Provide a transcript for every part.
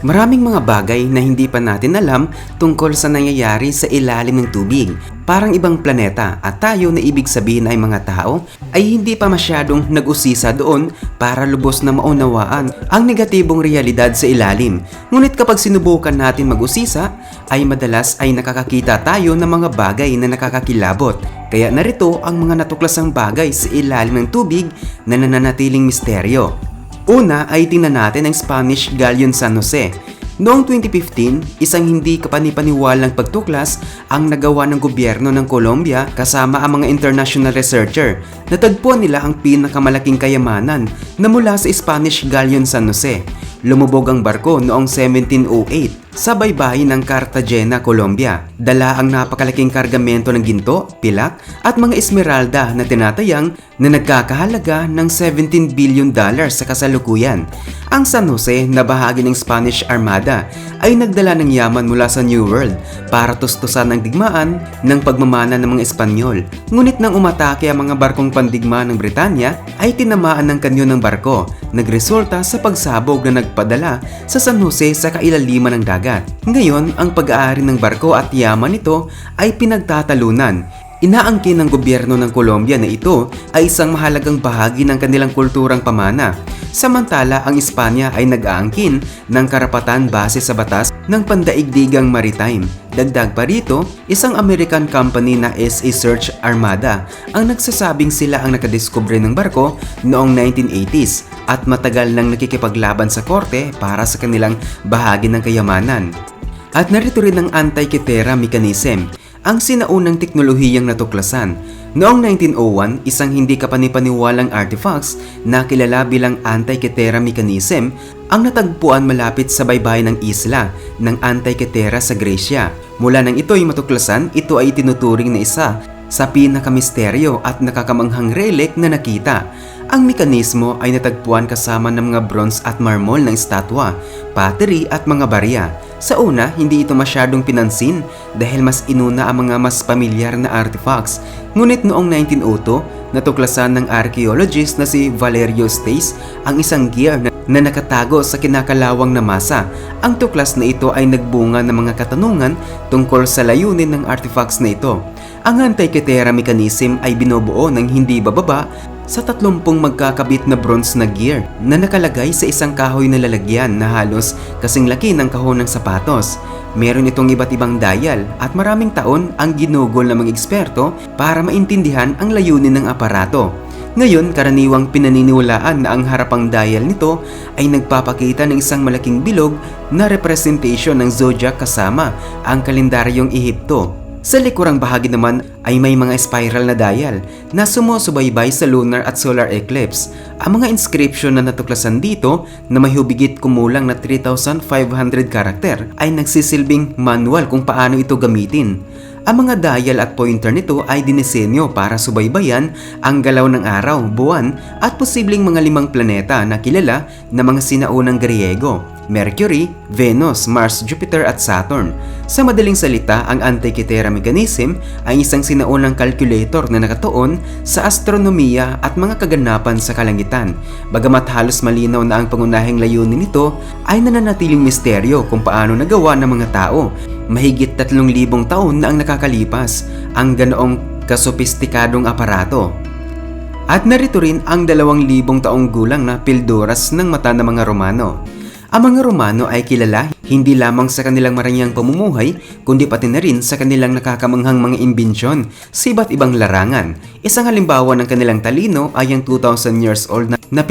Maraming mga bagay na hindi pa natin alam tungkol sa nangyayari sa ilalim ng tubig. Parang ibang planeta at tayo na ibig sabihin ay mga tao ay hindi pa masyadong nag-usisa doon para lubos na maunawaan ang negatibong realidad sa ilalim. Ngunit kapag sinubukan natin mag-usisa ay madalas ay nakakakita tayo ng mga bagay na nakakakilabot. Kaya narito ang mga natuklasang bagay sa ilalim ng tubig na nananatiling misteryo. Una ay tingnan natin ang Spanish Galleon San Jose. Noong 2015, isang hindi kapanipaniwalang pagtuklas ang nagawa ng gobyerno ng Colombia kasama ang mga international researcher. Natagpuan nila ang pinakamalaking kayamanan na mula sa Spanish Galleon San Jose. Lumubog ang barko noong 1708 sa baybayin ng Cartagena, Colombia. Dala ang napakalaking kargamento ng ginto, pilak at mga esmeralda na tinatayang na nagkakahalaga ng 17 billion dollars sa kasalukuyan. Ang San Jose na bahagi ng Spanish Armada ay nagdala ng yaman mula sa New World para tustusan ang digmaan ng pagmamana ng mga Espanyol. Ngunit nang umatake ang mga barkong pandigma ng Britanya ay tinamaan ng kanyo ng barko, nagresulta sa pagsabog na nagpadala sa San Jose sa kailaliman ng dagat. Ngayon, ang pag-aari ng barko at yaman nito ay pinagtatalunan Inaangkin ng gobyerno ng Colombia na ito ay isang mahalagang bahagi ng kanilang kulturang pamana. Samantala, ang Espanya ay nag-aangkin ng karapatan base sa batas ng pandaigdigang maritime. Dagdag pa rito, isang American company na SA Search Armada ang nagsasabing sila ang nakadiskubre ng barko noong 1980s at matagal nang nakikipaglaban sa korte para sa kanilang bahagi ng kayamanan. At narito rin ang anti-kitera mechanism ang sinaunang teknolohiyang natuklasan. Noong 1901, isang hindi kapanipaniwalang artifacts na kilala bilang Antikythera mechanism ang natagpuan malapit sa baybayin ng isla ng Antikythera sa Gracia. Mula nang ito'y matuklasan, ito ay tinuturing na isa sa pinakamisteryo at nakakamanghang relic na nakita. Ang mekanismo ay natagpuan kasama ng mga bronze at marmol ng estatwa, pottery at mga barya. Sa una, hindi ito masyadong pinansin dahil mas inuna ang mga mas pamilyar na artifacts. Ngunit noong 1902, natuklasan ng archaeologist na si Valerio Stace ang isang gear na, na nakatago sa kinakalawang na masa. Ang tuklas na ito ay nagbunga ng mga katanungan tungkol sa layunin ng artifacts na ito. Ang Antikythera mechanism ay binubuo ng hindi bababa sa 30 magkakabit na bronze na gear na nakalagay sa isang kahoy na lalagyan na halos kasing laki ng kahon ng sapatos. Meron itong iba't ibang dial at maraming taon ang ginugol ng mga eksperto para maintindihan ang layunin ng aparato. Ngayon, karaniwang pinaniniwalaan na ang harapang dial nito ay nagpapakita ng isang malaking bilog na representation ng zodiac kasama ang kalendaryong Ehipto sa likurang bahagi naman ay may mga spiral na dial na sumusubaybay sa lunar at solar eclipse. Ang mga inscription na natuklasan dito na may hubigit kumulang na 3,500 karakter ay nagsisilbing manual kung paano ito gamitin. Ang mga dial at pointer nito ay dinisenyo para subaybayan ang galaw ng araw, buwan at posibleng mga limang planeta na kilala na mga sinaunang Griego. Mercury, Venus, Mars, Jupiter at Saturn. Sa madaling salita, ang Antikythera mechanism ay isang sinaunang calculator na nakatuon sa astronomiya at mga kaganapan sa kalangitan. Bagamat halos malinaw na ang pangunahing layunin nito, ay nananatiling misteryo kung paano nagawa ng mga tao. Mahigit 3,000 taon na ang nakakalipas ang ganoong kasopistikadong aparato. At narito rin ang 2,000 taong gulang na pilduras ng mata ng mga Romano. Ang mga Romano ay kilala hindi lamang sa kanilang maranyang pamumuhay, kundi pati na rin sa kanilang nakakamanghang mga imbensyon sa iba't ibang larangan. Isang halimbawa ng kanilang talino ay ang 2,000 years old na, na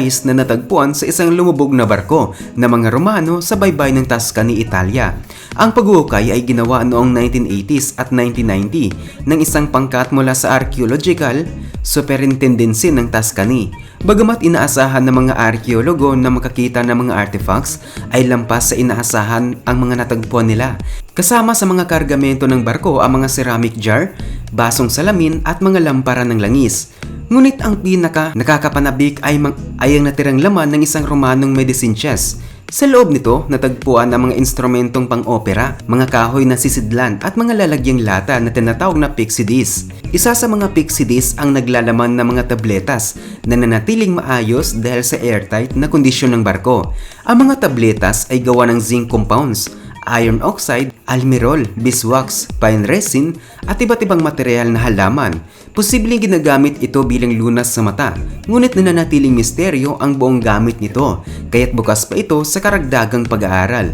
Ice na natagpuan sa isang lumubog na barko na mga Romano sa baybay ng Tuscany, Italia. Ang pag-uukay ay ginawa noong 1980s at 1990 ng isang pangkat mula sa Archaeological Superintendency ng Tuscany. Bagamat inaasahan ng mga arkeologo na makakita ng mga artifacts, ay lampas sa inaasahan ang mga natagpuan nila. Kasama sa mga kargamento ng barko ang mga ceramic jar, basong salamin at mga lampara ng langis. Ngunit ang pinaka nakakapanabik ay, ay ang natirang laman ng isang Romanong medicine chest Sa loob nito, natagpuan ang mga instrumentong pang-opera, mga kahoy na sisidlan at mga lalagyang lata na tinatawag na pixie disc. Isa sa mga pixie disc ang naglalaman ng mga tabletas na nanatiling maayos dahil sa airtight na kondisyon ng barko. Ang mga tabletas ay gawa ng zinc compounds, iron oxide, almirol, beeswax, pine resin at iba't ibang material na halaman. Posibleng ginagamit ito bilang lunas sa mata, ngunit nananatiling misteryo ang buong gamit nito, kaya't bukas pa ito sa karagdagang pag-aaral.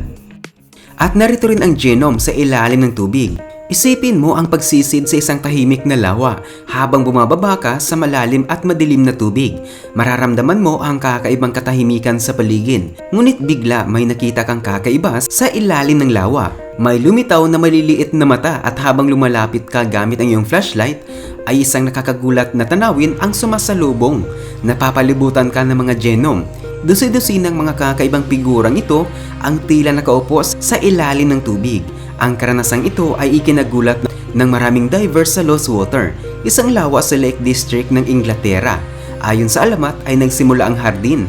At narito rin ang genome sa ilalim ng tubig. Isipin mo ang pagsisid sa isang tahimik na lawa habang bumababa ka sa malalim at madilim na tubig. Mararamdaman mo ang kakaibang katahimikan sa paligid. Ngunit bigla may nakita kang kakaiba sa ilalim ng lawa. May lumitaw na maliliit na mata at habang lumalapit ka gamit ang iyong flashlight, ay isang nakakagulat na tanawin ang sumasalubong. Napapalibutan ka ng mga genome. Dusi-dusi ng mga kakaibang figurang ito ang tila nakaupo sa ilalim ng tubig. Ang karanasang ito ay ikinagulat ng maraming divers sa Lost Water, isang lawa sa Lake District ng Inglaterra. Ayon sa alamat ay nagsimula ang hardin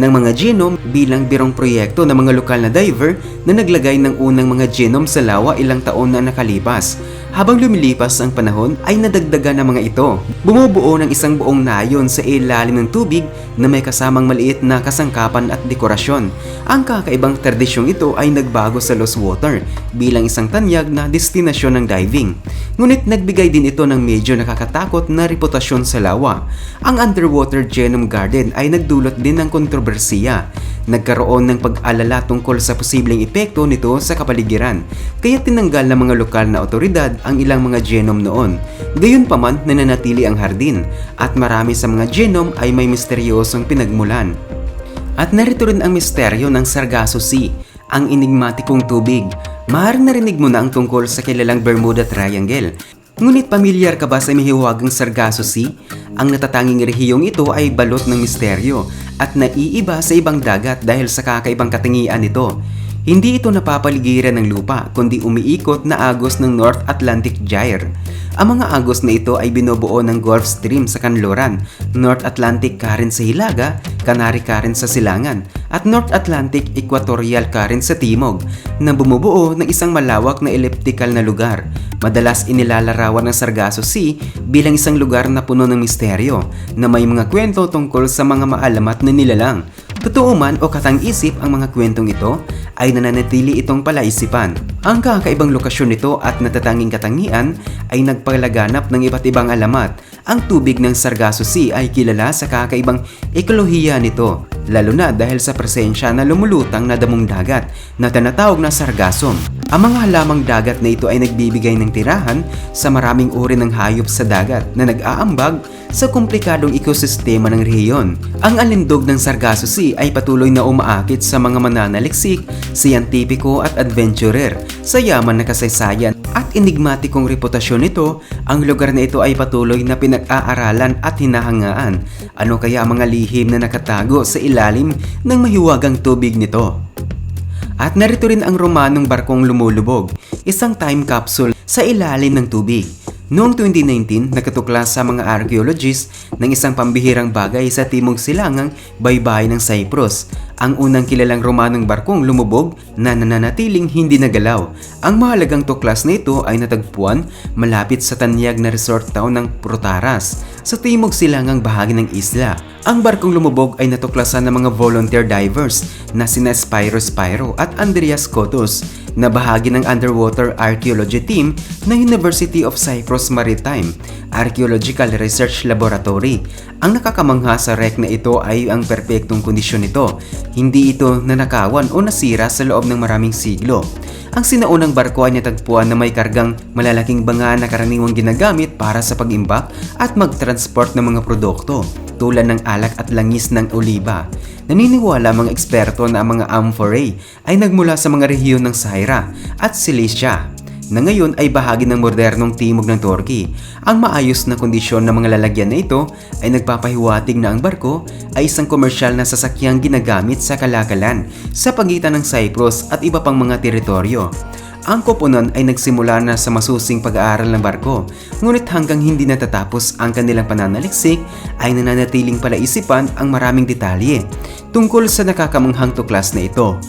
ng mga genome bilang birong proyekto ng mga lokal na diver na naglagay ng unang mga genome sa lawa ilang taon na nakalipas. Habang lumilipas ang panahon ay nadagdagan ng mga ito. Bumubuo ng isang buong nayon sa ilalim ng tubig na may kasamang maliit na kasangkapan at dekorasyon. Ang kakaibang tradisyong ito ay nagbago sa Lost Water bilang isang tanyag na destinasyon ng diving. Ngunit nagbigay din ito ng medyo nakakatakot na reputasyon sa lawa. Ang Underwater Genome Garden ay nagdulot din ng kontrobersiya. Nagkaroon ng pag-alala tungkol sa posibleng epekto nito sa kapaligiran, kaya tinanggal ng mga lokal na otoridad ang ilang mga genome noon. Gayunpaman nananatili ang hardin at marami sa mga genome ay may misteryosong pinagmulan. At narito rin ang misteryo ng Sargasso Sea, ang enigmatikong tubig. Maaaring narinig mo na ang tungkol sa kilalang Bermuda Triangle. Ngunit pamilyar ka ba sa mihiwagang Sargasso Sea? Ang natatanging rehiyong ito ay balot ng misteryo at naiiba sa ibang dagat dahil sa kakaibang katingian nito. Hindi ito napapaligiran ng lupa kundi umiikot na agos ng North Atlantic Gyre. Ang mga agos na ito ay binubuo ng Gulf Stream sa kanluran, North Atlantic Current sa hilaga, Canary Current sa silangan, at North Atlantic Equatorial Current sa timog na bumubuo ng isang malawak na elliptical na lugar. Madalas inilalarawan ng Sargasso Sea bilang isang lugar na puno ng misteryo na may mga kwento tungkol sa mga maalamat na nilalang. Totoo man o katang-isip ang mga kwentong ito, ay nananatili itong palaisipan. Ang kakaibang lokasyon nito at natatanging katangian ay nagpalaganap ng iba't ibang alamat. Ang tubig ng Sargasso Sea ay kilala sa kakaibang ekolohiya nito, lalo na dahil sa presensya na lumulutang na damong dagat na tinatawag na sargassum. Ang mga halamang dagat na ito ay nagbibigay ng tirahan sa maraming uri ng hayop sa dagat na nag-aambag sa komplikadong ekosistema ng rehiyon. Ang alindog ng Sargasso Sea ay patuloy na umaakit sa mga mananaliksik, siyentipiko at adventurer sa yaman na kasaysayan at enigmatikong reputasyon nito, ang lugar na ito ay patuloy na pinag-aaralan at hinahangaan. Ano kaya ang mga lihim na nakatago sa ilalim ng mahiwagang tubig nito? At narito rin ang romanong barkong lumulubog, isang time capsule sa ilalim ng tubig. Noong 2019, nakatuklas sa mga archaeologists ng isang pambihirang bagay sa timog silangang baybay ng Cyprus. Ang unang kilalang romanong barkong lumubog na nananatiling hindi nagalaw. Ang mahalagang tuklas na ito ay natagpuan malapit sa tanyag na resort town ng Protaras sa timog silangang bahagi ng isla. Ang barkong lumubog ay natuklasan ng mga volunteer divers na sina Spyro Spyro at Andreas Kotos na bahagi ng underwater archaeology team ng University of Cyprus Maritime Archaeological Research Laboratory. Ang nakakamangha sa wreck na ito ay ang perpektong kondisyon nito. Hindi ito nanakawan o nasira sa loob ng maraming siglo. Ang sinaunang barko ay natagpuan na may kargang malalaking banga na karaniwang ginagamit para sa pag-imbak at mag-transport ng mga produkto tulad ng alak at langis ng oliba. Naniniwala mga eksperto na ang mga amphorae ay nagmula sa mga rehiyon ng Syria at Cilicia na ngayon ay bahagi ng modernong timog ng Turkey. Ang maayos na kondisyon ng mga lalagyan na ito ay nagpapahiwatig na ang barko ay isang komersyal na sasakyang ginagamit sa kalakalan sa pagitan ng Cyprus at iba pang mga teritoryo. Ang koponan ay nagsimula na sa masusing pag-aaral ng barko, ngunit hanggang hindi natatapos ang kanilang pananaliksik ay nananatiling palaisipan ang maraming detalye tungkol sa nakakamanghang tuklas na ito.